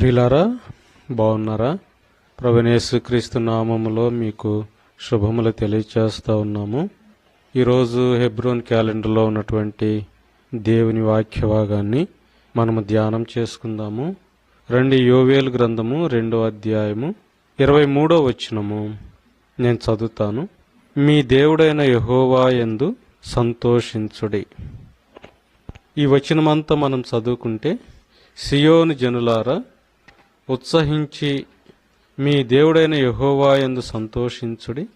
ప్రియులారా బాగున్నారా? క్రీస్తు నామములో మీకు శుభములు తెలియచేస్తూ ఉన్నాము. ఈరోజు హెబ్రోన్ క్యాలెండర్లో ఉన్నటువంటి దేవుని వాక్య భాగాన్ని మనము ధ్యానం చేసుకుందాము. రెండు యోవేలు గ్రంథము రెండో అధ్యాయము ఇరవై మూడో వచనము. నేను చదువుతాను. మీ దేవుడైన యహోవా ఎందు సంతోషించుడి. ఈ వచనమంతా మనం చదువుకుంటే సియోను జనులారా ఉత్సహించి మీ దేవుడైన యహోవాయందు సంతోషించుడి.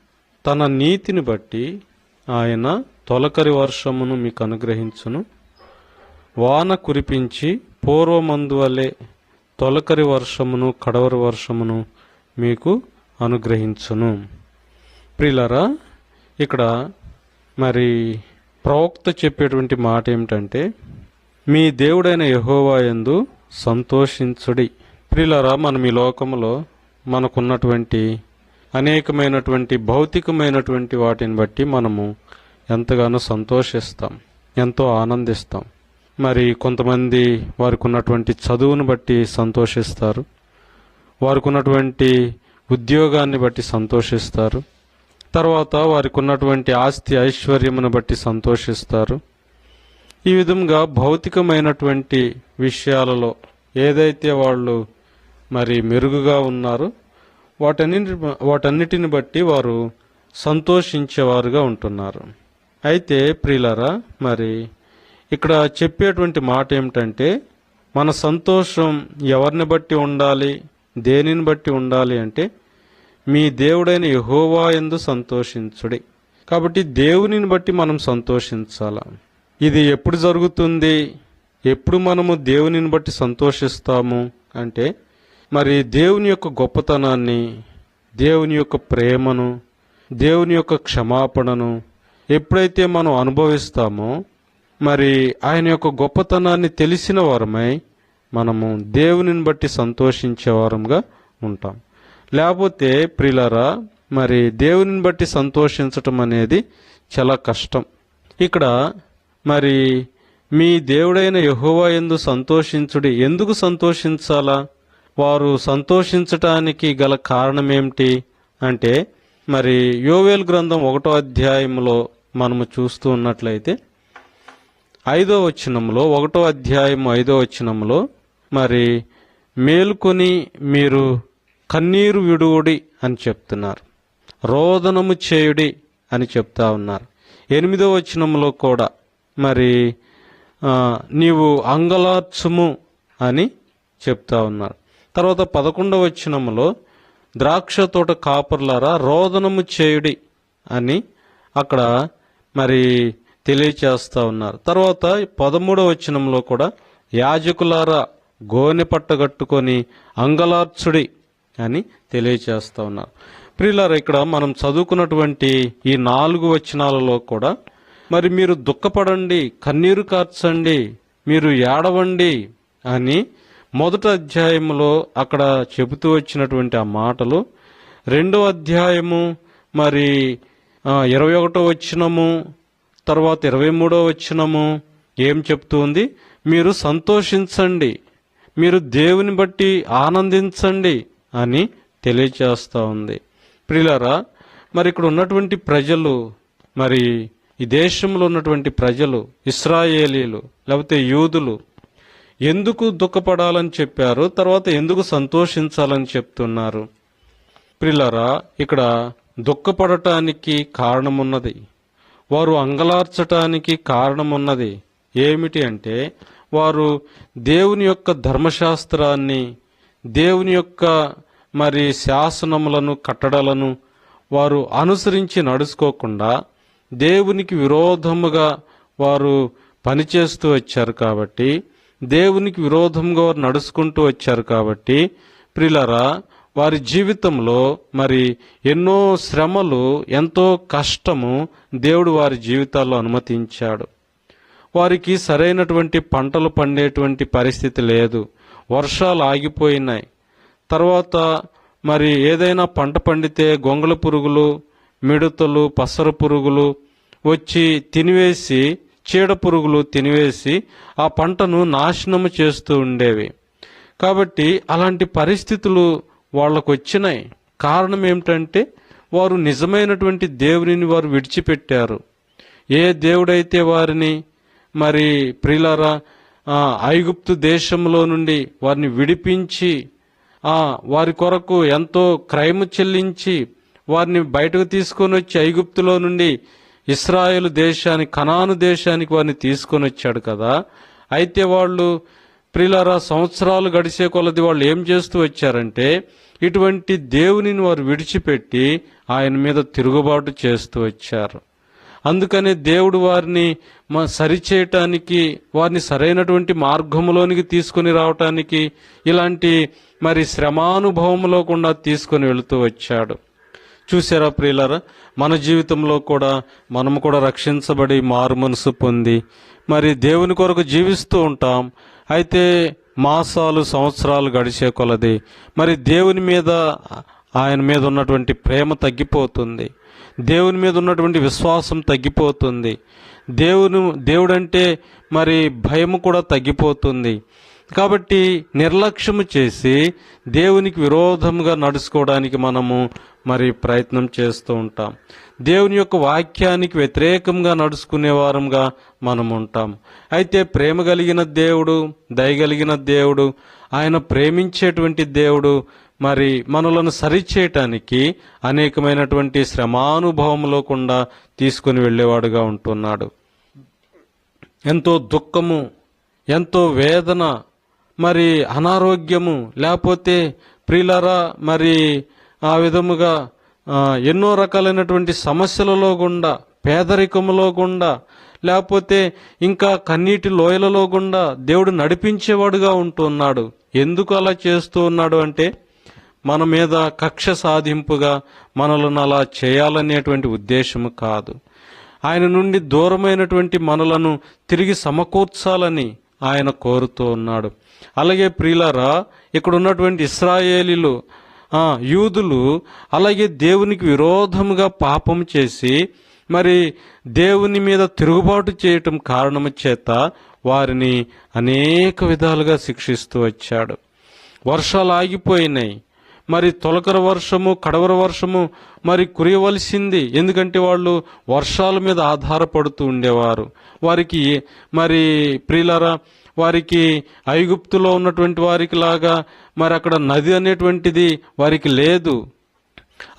తన నీతిని బట్టి ఆయన తొలకరి వర్షమును మీకు అనుగ్రహించును. వాన కురిపించి పూర్వమందు వలె తొలకరి వర్షమును కడవరి వర్షమును మీకు అనుగ్రహించును. ప్రిలరా ఇక్కడ మరి ప్రవక్త చెప్పేటువంటి మాట ఏమిటంటే మీ దేవుడైన యహోవా యందు సంతోషించుడి. ప్రియులరా మనం ఈ లోకంలో మనకున్నటువంటి అనేకమైనటువంటి భౌతికమైనటువంటి వాటిని బట్టి మనము ఎంతగానో సంతోషిస్తాం ఎంతో ఆనందిస్తాం. మరి కొంతమంది వారికి ఉన్నటువంటి చదువును బట్టి సంతోషిస్తారు వారికి ఉన్నటువంటి ఉద్యోగాన్ని బట్టి సంతోషిస్తారు తర్వాత వారికి ఉన్నటువంటి ఆస్తి ఐశ్వర్యమును బట్టి సంతోషిస్తారు. ఈ విధంగా భౌతికమైనటువంటి విషయాలలో ఏదైతే వాళ్ళు మరి మెరుగుగా ఉన్నారు. వాటన్నిటి వాటన్నిటిని బట్టి వారు సంతోషించేవారుగా ఉంటున్నారు. అయితే ప్రియులరా మరి ఇక్కడ చెప్పేటువంటి మాట ఏమిటంటే మన సంతోషం ఎవరిని బట్టి ఉండాలి దేనిని బట్టి ఉండాలి అంటే మీ దేవుడైన యహోవా ఎందు సంతోషించుడి. కాబట్టి దేవునిని బట్టి మనం సంతోషించాల. ఇది ఎప్పుడు జరుగుతుంది? ఎప్పుడు మనము దేవునిని బట్టి సంతోషిస్తాము? అంటే మరి దేవుని యొక్క గొప్పతనాన్ని దేవుని యొక్క ప్రేమను దేవుని యొక్క క్షమాపణను ఎప్పుడైతే మనం అనుభవిస్తామో మరి ఆయన యొక్క గొప్పతనాన్ని తెలిసిన వారమై మనము దేవునిని బట్టి సంతోషించే వారంగా ఉంటాం. లేకపోతే ప్రిలరా మరి దేవునిని బట్టి సంతోషించటం అనేది చాలా కష్టం. ఇక్కడ మరి మీ దేవుడైన యహోవా ఎందు సంతోషించుడి ఎందుకు సంతోషించాలా? వారు సంతోషించటానికి గల కారణం ఏమిటి అంటే మరి యోవేల్ గ్రంథం ఒకటో అధ్యాయంలో మనము చూస్తూ ఉన్నట్లయితే ఐదో వచనంలో ఒకటో అధ్యాయం ఐదో వచనంలో మరి మేలుకొని మీరు కన్నీరు విడువుడి అని చెప్తున్నారు. రోదనము చేయుడి అని చెప్తా ఉన్నారు. ఎనిమిదో వచనంలో కూడా మరి నీవు అంగలార్చుము అని చెప్తా ఉన్నారు. తర్వాత పదకొండవ వచనంలో ద్రాక్ష తోట కాపర్లారా రోదనము చేయుడి అని అక్కడ మరి తెలియచేస్తూ ఉన్నారు. తర్వాత పదమూడవ వచనంలో కూడా యాజకులారా గోనె పట్టగట్టుకొని అంగలార్చుడి అని తెలియచేస్తూ ఉన్నారు. ప్రియులారా ఇక్కడ మనం చదువుకున్నటువంటి ఈ నాలుగు వచనాలలో కూడా మరి మీరు దుఃఖపడండి కన్నీరు కార్చండి మీరు ఏడవండి అని మొదటి అధ్యాయంలో అక్కడ చెబుతూ వచ్చినటువంటి ఆ మాటలు. రెండో అధ్యాయము మరి ఇరవై ఒకటో వచ్చినము తర్వాత ఇరవై మూడో వచ్చినము ఏం చెప్తుంది మీరు సంతోషించండి. మీరు దేవుని బట్టి ఆనందించండి అని తెలియచేస్తూ ఉంది. ప్రియులారా మరి ఇక్కడ ఉన్నటువంటి ప్రజలు మరి ఈ దేశంలో ఉన్నటువంటి ప్రజలు ఇస్రాయేలీలు లేకపోతే యూదులు ఎందుకు దుఃఖపడాలని చెప్పారు తర్వాత ఎందుకు సంతోషించాలని చెప్తున్నారు. ప్రిల్లరా ఇక్కడ దుఃఖపడటానికి కారణమున్నది. వారు అంగలార్చటానికి కారణమున్నది ఏమిటి అంటే వారు దేవుని యొక్క ధర్మశాస్త్రాన్ని దేవుని యొక్క మరి శాసనములను కట్టడలను వారు అనుసరించి నడుచుకోకుండా దేవునికి విరోధముగా వారు పనిచేస్తూ వచ్చారు కాబట్టి దేవునికి విరోధంగా వారు నడుచుకుంటూ వచ్చారు కాబట్టి ప్రిలరా వారి జీవితంలో మరి ఎన్నో శ్రమలు ఎంతో కష్టము దేవుడు వారి జీవితాల్లో అనుమతించాడు. వారికి సరైనటువంటి పంటలు పండేటువంటి పరిస్థితి లేదు. వర్షాలు ఆగిపోయినాయి. తర్వాత మరి ఏదైనా పంట పండితే గొంగళ పురుగులు మిడతలు పసర పురుగులు వచ్చి తినివేసి చీడ పురుగులు తినివేసి ఆ పంటను నాశనము చేస్తూ ఉండేవి. కాబట్టి అలాంటి పరిస్థితులు వాళ్ళకు వచ్చినాయి కారణం ఏమిటంటే వారు నిజమైనటువంటి దేవునిని వారు విడిచిపెట్టారు. ఏ దేవుడైతే వారిని మరి ప్రిలారా ఐగుప్తు దేశంలో నుండి వారిని విడిపించి వారి కొరకు ఎంతో క్రైమ్ చెల్లించి వారిని బయటకు తీసుకొని వచ్చి ఐగుప్తులో నుండి ఇస్రాయేల్ దేశానికి కనాను దేశానికి వారిని తీసుకొని వచ్చాడు కదా. అయితే వాళ్ళు ప్రియులారా సంవత్సరాలు గడిచే కొలది వాళ్ళు ఏం చేస్తూ వచ్చారంటే ఇటువంటి దేవునిని వారు విడిచిపెట్టి ఆయన మీద తిరుగుబాటు చేస్తూ వచ్చారు. అందుకనే దేవుడు వారిని మ సరిచేయటానికి వారిని సరైనటువంటి మార్గంలోనికి తీసుకొని రావటానికి ఇలాంటి మరి శ్రమానుభవంలో కూడా తీసుకొని వెళుతూ వచ్చాడు. చూసారా ప్రియులారా? మన జీవితంలో కూడా మనము కూడా రక్షించబడి మారు మనసు పొంది మరి దేవుని కొరకు జీవిస్తూ ఉంటాం. అయితే మాసాలు సంవత్సరాలు గడిచే కొలది మరి దేవుని మీద ఆయన మీద ఉన్నటువంటి ప్రేమ తగ్గిపోతుంది. దేవుని మీద ఉన్నటువంటి విశ్వాసం తగ్గిపోతుంది. దేవుని దేవుడంటే మరి భయం కూడా తగ్గిపోతుంది. కాబట్టి నిర్లక్ష్యము చేసి దేవునికి విరోధంగా నడుచుకోవడానికి మనము మరి ప్రయత్నం చేస్తూ ఉంటాం. దేవుని యొక్క వాక్యానికి వ్యతిరేకంగా నడుచుకునే వారంగా మనం ఉంటాం. అయితే ప్రేమ కలిగిన దేవుడు దయగలిగిన దేవుడు ఆయన ప్రేమించేటువంటి దేవుడు మరి మనలను సరిచేయటానికి అనేకమైనటువంటి శ్రమానుభవంలో కూడా తీసుకుని వెళ్ళేవాడుగా ఉంటున్నాడు. ఎంతో దుఃఖము ఎంతో వేదన మరి అనారోగ్యము లేకపోతే ప్రియులరా మరి ఆ విధముగా ఎన్నో రకాలైనటువంటి సమస్యలలో గుండా పేదరికములో గుండా లేకపోతే ఇంకా కన్నీటి లోయలలో గుండా దేవుడు నడిపించేవాడుగా ఉంటున్నాడు. ఎందుకు అలా చేస్తూ ఉన్నాడు అంటే మన మీద కక్ష సాధింపుగా మనలను అలా చేయాలనేటువంటి ఉద్దేశము కాదు. ఆయన నుండి దూరమైనటువంటి మనలను తిరిగి సమకూర్చాలని ఆయన కోరుతూ ఉన్నాడు. అలాగే ప్రియులారా ఇక్కడ ఉన్నటువంటి ఇస్రాయేలీలు యూదులు అలాగే దేవునికి విరోధముగా పాపం చేసి మరి దేవుని మీద తిరుగుబాటు చేయటం కారణము చేత వారిని అనేక విధాలుగా శిక్షిస్తూ వచ్చాడు. వర్షాలు ఆగిపోయినాయి. మరి తొలకర వర్షము కడవర వర్షము మరి కురియవలసింది. ఎందుకంటే వాళ్ళు వర్షాల మీద ఆధారపడుతూ ఉండేవారు. వారికి మరి ప్రియులరా వారికి ఐగుప్తులో ఉన్నటువంటి వారికి లాగా మరి అక్కడ నది అనేటువంటిది వారికి లేదు.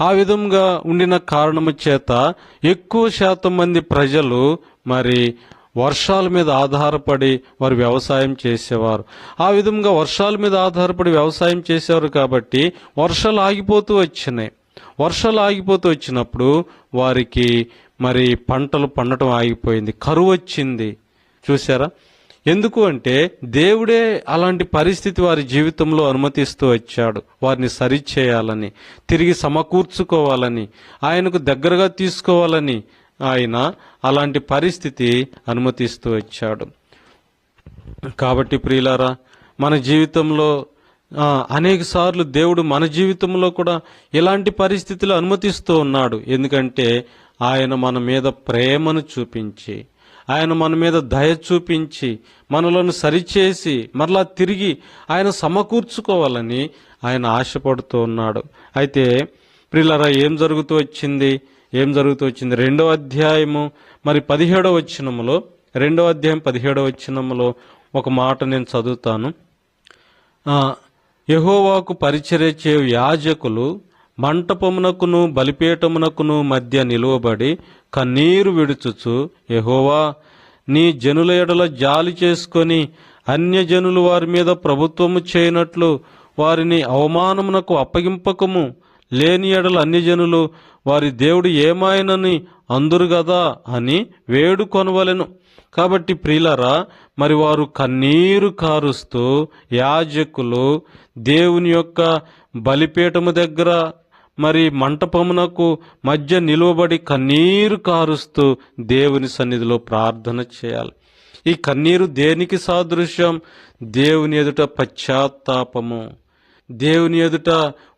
ఆ విధంగా ఉండిన కారణము చేత ఎక్కువ శాతం మంది ప్రజలు మరి వర్షాల మీద ఆధారపడి వారు వ్యవసాయం చేసేవారు. ఆ విధంగా వర్షాల మీద ఆధారపడి వ్యవసాయం చేసేవారు కాబట్టి వర్షాలు ఆగిపోతూ వచ్చినాయి. వర్షాలు ఆగిపోతూ వచ్చినప్పుడు వారికి మరి పంటలు పండటం ఆగిపోయింది. కరువు వచ్చింది. చూసారా ఎందుకు అంటే దేవుడే అలాంటి పరిస్థితి వారి జీవితంలో అనుమతిస్తూ వచ్చాడు. వారిని సరిచేయాలని తిరిగి సమకూర్చుకోవాలని ఆయనకు దగ్గరగా తీసుకోవాలని ఆయన అలాంటి పరిస్థితి అనుమతిస్తూ వచ్చాడు. కాబట్టి ప్రియులారా మన జీవితంలో అనేక సార్లు దేవుడు మన జీవితంలో కూడా ఇలాంటి పరిస్థితులు అనుమతిస్తూ ఉన్నాడు. ఎందుకంటే ఆయన మన మీద ప్రేమను చూపించి ఆయన మన మీద దయ చూపించి మనలను సరిచేసి మరలా తిరిగి ఆయన సమకూర్చుకోవాలని ఆయన ఆశపడుతూ ఉన్నాడు. అయితే ప్రియులరా ఏం జరుగుతూ వచ్చింది? ఏం జరుగుతూ వచ్చింది? రెండో అధ్యాయము మరి పదిహేడవ వచనములో రెండో అధ్యాయం పదిహేడవ వచనములో ఒక మాట నేను చదువుతాను. యహోవాకు పరిచర్య చేయు యాజకులు మంటపమునకును బలిపీఠమునకును మధ్య నిలువబడి కన్నీరు విడుచుచు ఎహోవా నీ జనుల ఎడల జాలి చేసుకొని అన్యజనులు వారి మీద ప్రభుత్వము చేయనట్లు వారిని అవమానమునకు అప్పగింపకము. లేని ఎడల అన్యజనులు వారి దేవుడు ఏమాయనని అందురు గదా అని వేడుకొనవలెను. కాబట్టి ప్రియులరా మరి వారు కన్నీరు కారుస్తూ యాజకులు దేవుని యొక్క బలిపీఠము దగ్గర మరి మంటపమునకు మధ్య నిలువబడి కన్నీరు కారుస్తూ దేవుని సన్నిధిలో ప్రార్థన చేయాలి. ఈ కన్నీరు దేనికి సాదృశ్యం? దేవుని ఎదుట పశ్చాత్తాపము. దేవుని ఎదుట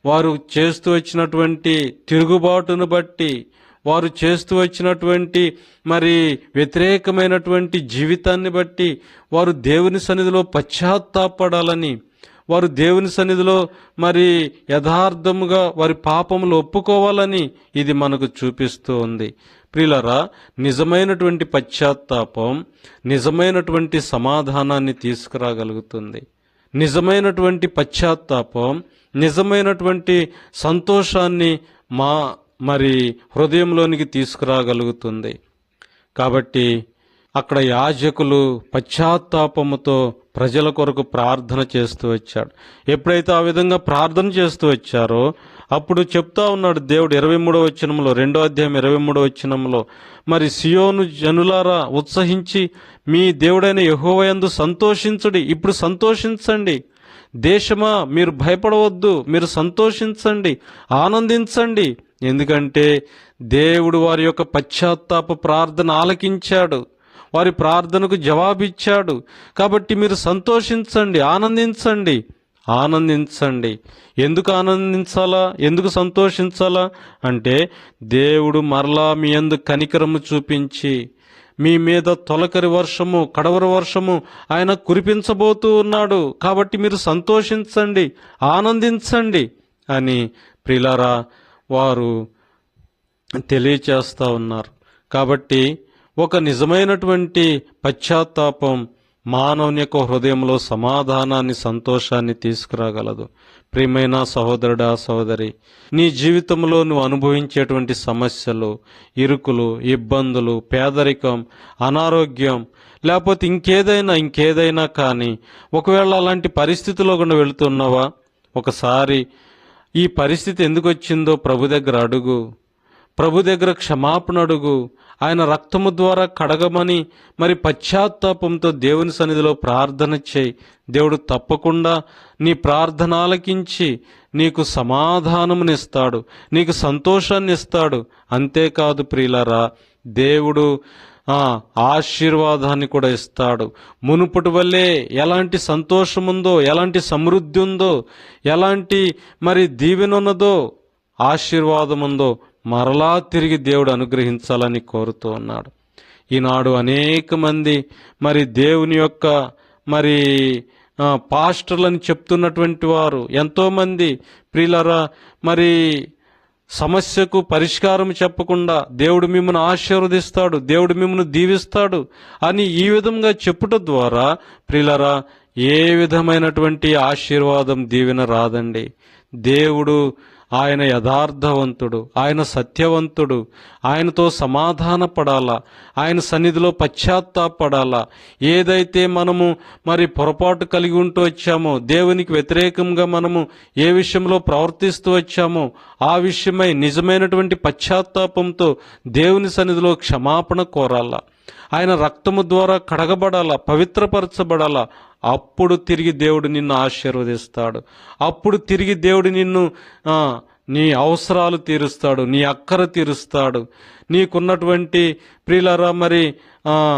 వారు చేస్తూ వచ్చినటువంటి తిరుగుబాటును బట్టి వారు చేస్తూ వచ్చినటువంటి మరి వ్యతిరేకమైనటువంటి జీవితాన్ని బట్టి వారు దేవుని సన్నిధిలో పశ్చాత్తాపడాలని వారు దేవుని సన్నిధిలో మరి యథార్థముగా వారి పాపములు ఒప్పుకోవాలని ఇది మనకు చూపిస్తూ ఉంది. ప్రియులరా నిజమైనటువంటి పశ్చాత్తాపం నిజమైనటువంటి సమాధానాన్ని తీసుకురాగలుగుతుంది. నిజమైనటువంటి పశ్చాత్తాపం నిజమైనటువంటి సంతోషాన్ని మా మరి హృదయంలోనికి తీసుకురాగలుగుతుంది. కాబట్టి అక్కడ యాజకులు పశ్చాత్తాపముతో ప్రజల కొరకు ప్రార్థన చేస్తూ వచ్చాడు. ఎప్పుడైతే ఆ విధంగా ప్రార్థన చేస్తూ వచ్చారో అప్పుడు చెప్తా ఉన్నాడు దేవుడు ఇరవై మూడో వచనంలో రెండో అధ్యాయం ఇరవై మూడో వచ్చినంలో మరి సియోను జనులారా ఉత్సహించి మీ దేవుడైన యహోవయందు సంతోషించుడి. ఇప్పుడు సంతోషించండి. దేశమా మీరు భయపడవద్దు. మీరు సంతోషించండి. ఆనందించండి. ఎందుకంటే దేవుడు వారి యొక్క పశ్చాత్తాప ప్రార్థన ఆలకించాడు. వారి ప్రార్థనకు జవాబిచ్చాడు. కాబట్టి మీరు సంతోషించండి ఆనందించండి. ఆనందించండి. ఎందుకు ఆనందించాలా? ఎందుకు సంతోషించాలా? అంటే దేవుడు మరలా మీ ఎందుకు కనికరము చూపించి మీ మీద తొలకరి వర్షము కడవరి వర్షము ఆయన కురిపించబోతూ ఉన్నాడు. కాబట్టి మీరు సంతోషించండి ఆనందించండి అని ప్రిలారా వారు తెలియచేస్తూ ఉన్నారు. కాబట్టి ఒక నిజమైనటువంటి పశ్చాత్తాపం మానవుని యొక్క హృదయంలో సమాధానాన్ని సంతోషాన్ని తీసుకురాగలదు. ప్రియమైన సహోదరుడా సహోదరి నీ జీవితంలో నువ్వు అనుభవించేటువంటి సమస్యలు ఇరుకులు ఇబ్బందులు పేదరికం అనారోగ్యం లేకపోతే ఇంకేదైనా ఇంకేదైనా కానీ ఒకవేళ అలాంటి పరిస్థితిలో కూడా వెళుతున్నావా? ఒకసారి ఈ పరిస్థితి ఎందుకు వచ్చిందో ప్రభు దగ్గర అడుగు. ప్రభు దగ్గర క్షమాపణ అడుగు. ఆయన రక్తము ద్వారా కడగమని మరి పశ్చాత్తాపంతో దేవుని సన్నిధిలో ప్రార్థన చేయి. దేవుడు తప్పకుండా నీ ప్రార్థన ఆలకించి నీకు సమాధానమునిస్తాడు నీకు సంతోషాన్ని ఇస్తాడు. అంతేకాదు ప్రియులరా దేవుడు ఆశీర్వాదాన్ని కూడా ఇస్తాడు. మునుపటి వల్లే ఎలాంటి సంతోషముందో ఎలాంటి సమృద్ధి ఉందో ఎలాంటి మరి దీవెన ఉన్నదో ఆశీర్వాదం ఉందో మరలా తిరిగి దేవుడు అనుగ్రహించాలని కోరుతూ ఉన్నాడు. ఈనాడు అనేక మంది మరి దేవుని యొక్క మరి పాస్టర్లని చెప్తున్నటువంటి వారు ఎంతోమంది ప్రియులరా మరి సమస్యకు పరిష్కారం చెప్పకుండా దేవుడు మిమ్మల్ని ఆశీర్వదిస్తాడు దేవుడు మిమ్మల్ని దీవిస్తాడు అని ఈ విధంగా చెప్పుట ద్వారా ప్రియులరా ఏ విధమైనటువంటి ఆశీర్వాదం దీవెన రాదండి. దేవుడు ఆయన యథార్థవంతుడు ఆయన సత్యవంతుడు. ఆయనతో సమాధాన పడాలా ఆయన సన్నిధిలో పశ్చాత్తాపడాలా? ఏదైతే మనము మరి పొరపాటు కలిగి ఉంటూ వచ్చామో దేవునికి వ్యతిరేకంగా మనము ఏ విషయంలో ప్రవర్తిస్తూ వచ్చామో ఆ విషయమై నిజమైనటువంటి పశ్చాత్తాపంతో దేవుని సన్నిధిలో క్షమాపణ కోరాలా? ఆయన రక్తము ద్వారా కడగబడాలా? పవిత్రపరచబడాలా? అప్పుడు తిరిగి దేవుడు నిన్ను ఆశీర్వదిస్తాడు. అప్పుడు తిరిగి దేవుడు నిన్ను నీ అవసరాలు తీరుస్తాడు నీ అక్కర తీరుస్తాడు. నీకున్నటువంటి ప్రియులరా మరి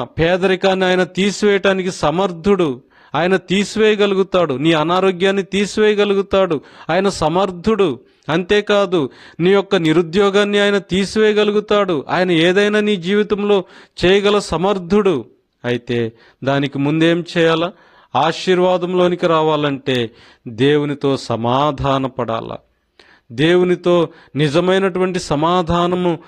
పేదరికాన్ని ఆయన తీసివేయటానికి సమర్థుడు. ఆయన తీసివేయగలుగుతాడు. నీ అనారోగ్యాన్ని తీసివేయగలుగుతాడు. ఆయన సమర్థుడు. అంతేకాదు నీ యొక్క నిరుద్యోగాన్ని ఆయన తీసివేయగలుగుతాడు. ఆయన ఏదైనా నీ జీవితంలో చేయగల సమర్థుడు. అయితే దానికి ముందేం చేయాలా? ఆశీర్వాదంలోనికి రావాలంటే దేవునితో సమాధాన పడాలా దేవునితో నిజమైనటువంటి సమాధానము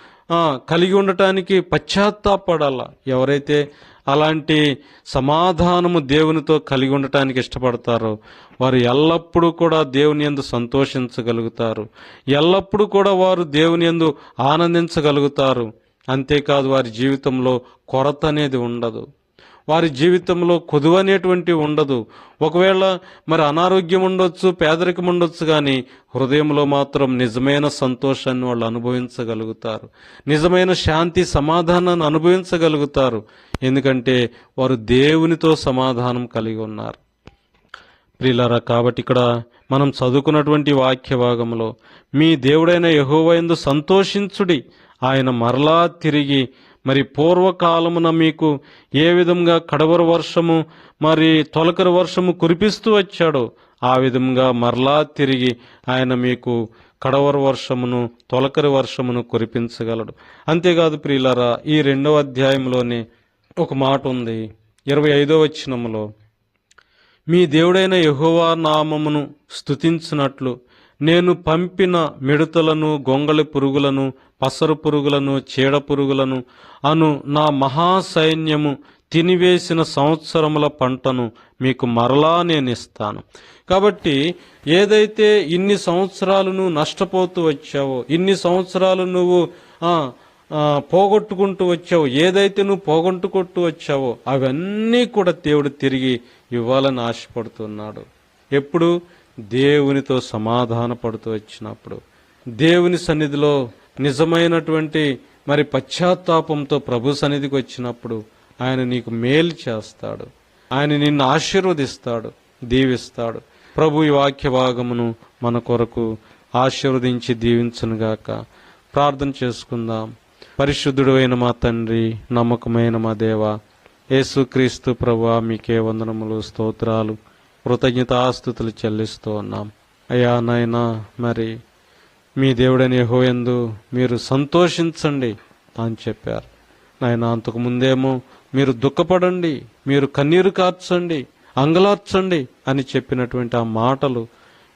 కలిగి ఉండటానికి పశ్చాత్తాపడాల. ఎవరైతే అలాంటి సమాధానము దేవునితో కలిగి ఉండటానికి ఇష్టపడతారో వారు ఎల్లప్పుడూ కూడా దేవుని ఎందు సంతోషించగలుగుతారు. ఎల్లప్పుడూ కూడా వారు దేవుని ఎందు ఆనందించగలుగుతారు. అంతేకాదు వారి జీవితంలో కొరత అనేది ఉండదు. వారి జీవితంలో కొదువు అనేటువంటి ఉండదు. ఒకవేళ మరి అనారోగ్యం ఉండొచ్చు పేదరికం ఉండొచ్చు కానీ హృదయంలో మాత్రం నిజమైన సంతోషాన్ని వాళ్ళు అనుభవించగలుగుతారు. నిజమైన శాంతి సమాధానాన్ని అనుభవించగలుగుతారు. ఎందుకంటే వారు దేవునితో సమాధానం కలిగి ఉన్నారు. ప్రియులారా కాబట్టి ఇక్కడ మనం చదువుకున్నటువంటి వాక్య భాగంలో మీ దేవుడైన యహోవైందు సంతోషించుడి. ఆయన మరలా తిరిగి మరి పూర్వకాలమున మీకు ఏ విధంగా కడవర వర్షము మరి తొలకరి వర్షము కురిపిస్తూ వచ్చాడో ఆ విధంగా మరలా తిరిగి ఆయన మీకు కడవర వర్షమును తొలకరి వర్షమును కురిపించగలడు. అంతేకాదు ప్రియులరా ఈ రెండవ అధ్యాయంలోనే ఒక మాట ఉంది. ఇరవై ఐదో వచ్చినములో మీ దేవుడైన యహోవా నామమును స్థుతించినట్లు నేను పంపిన మిడతలను గొంగళి పురుగులను పసరు పురుగులను చీడ పురుగులను అను నా మహాసైన్యము తినివేసిన సంవత్సరముల పంటను మీకు మరలా నేను ఇస్తాను కాబట్టి ఏదైతే ఇన్ని సంవత్సరాలు నువ్వు నష్టపోతూ వచ్చావో ఇన్ని సంవత్సరాలు నువ్వు పోగొట్టుకుంటూ వచ్చావో ఏదైతే నువ్వు పోగొట్టుకుంటూ వచ్చావో అవన్నీ కూడా దేవుడు తిరిగి ఇవ్వాలని ఆశపడుతున్నాడు. ఎప్పుడు? దేవునితో సమాధాన పడుతూ వచ్చినప్పుడు దేవుని సన్నిధిలో నిజమైనటువంటి మరి పశ్చాత్తాపంతో ప్రభు సన్నిధికి వచ్చినప్పుడు ఆయన నీకు మేలు చేస్తాడు. ఆయన నిన్ను ఆశీర్వదిస్తాడు దీవిస్తాడు. ప్రభు ఈ వాక్య భాగమును మన కొరకు ఆశీర్వదించి దీవించనుగాక. ప్రార్థన చేసుకుందాం. పరిశుద్ధుడు అయిన మా తండ్రి నమ్మకమైన మా దేవ యేసుక్రీస్తు ప్రభు మీకే వందనములు స్తోత్రాలు. కృతజ్ఞతాస్థుతులు చెల్లిస్తూ ఉన్నాం. అయ్యా నాయనా మరి మీ దేవుడని హోయందు మీరు సంతోషించండి అని చెప్పారు. నాయన అంతకుముందేమో మీరు దుఃఖపడండి మీరు కన్నీరు కార్చండి అంగలార్చండి అని చెప్పినటువంటి ఆ మాటలు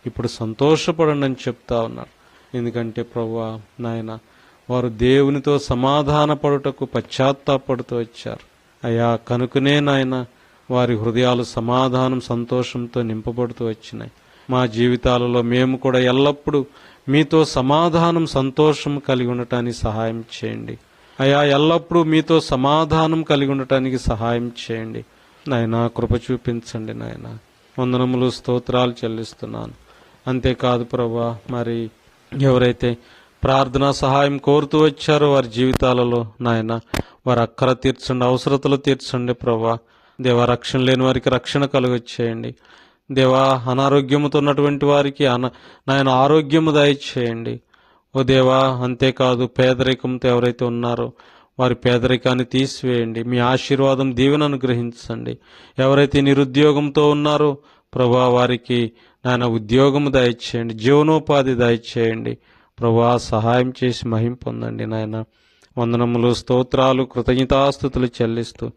ఇప్పుడు సంతోషపడండి అని చెప్తా ఉన్నారు. ఎందుకంటే ప్రభువా నాయన వారు దేవునితో సమాధాన పడుటకు పశ్చాత్తాపడుతూ వచ్చారు. అయ్యా కనుకనే నాయన వారి హృదయాలు సమాధానం సంతోషంతో నింపబడుతూ వచ్చినాయి. మా జీవితాలలో మేము కూడా ఎల్లప్పుడూ మీతో సమాధానం సంతోషం కలిగి ఉండటానికి సహాయం చేయండి. అయా ఎల్లప్పుడూ మీతో సమాధానం కలిగి ఉండటానికి సహాయం చేయండి. నాయనా కృప చూపించండి నాయన. వందనములు స్తోత్రాలు చెల్లిస్తున్నాను. అంతేకాదు ప్రభా మరి ఎవరైతే ప్రార్థనా సహాయం కోరుతూ వచ్చారో వారి జీవితాలలో నాయన వారి అక్కర తీర్చండి అవసరతలు తీర్చండి ప్రభా. దేవా రక్షణ లేని వారికి రక్షణ కలుగొచ్చేయండి దేవా అనారోగ్యముతో ఉన్నటువంటి వారికి అన నాయన ఆరోగ్యము దయచేయండి. ఓ దేవా అంతేకాదు పేదరికంతో ఎవరైతే ఉన్నారో వారి పేదరికాన్ని తీసివేయండి. మీ ఆశీర్వాదం దీవెన అనుగ్రహించండి. ఎవరైతే నిరుద్యోగంతో ఉన్నారో ప్రభా వారికి నాయన ఉద్యోగము దయచేయండి. జీవనోపాధి దయచేయండి. ప్రభా సహాయం చేసి మహిం పొందండి నాయన. వందనములు స్తోత్రాలు కృతజ్ఞతాస్థుతులు చెల్లిస్తూ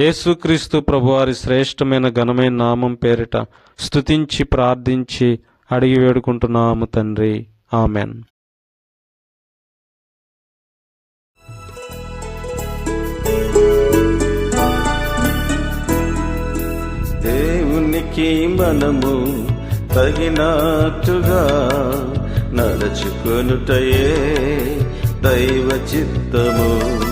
యేసుక్రీస్తు ప్రభువారి శ్రేష్టమైన ఘనమైన నామం పేరిట స్తుతించి ప్రార్థించి అడిగి వేడుకుంటున్నాము తండ్రి. ఆమెన్. దేవునికి మనము తగినట్టుగా నడుచుకొనుటయే దైవ చిత్తము.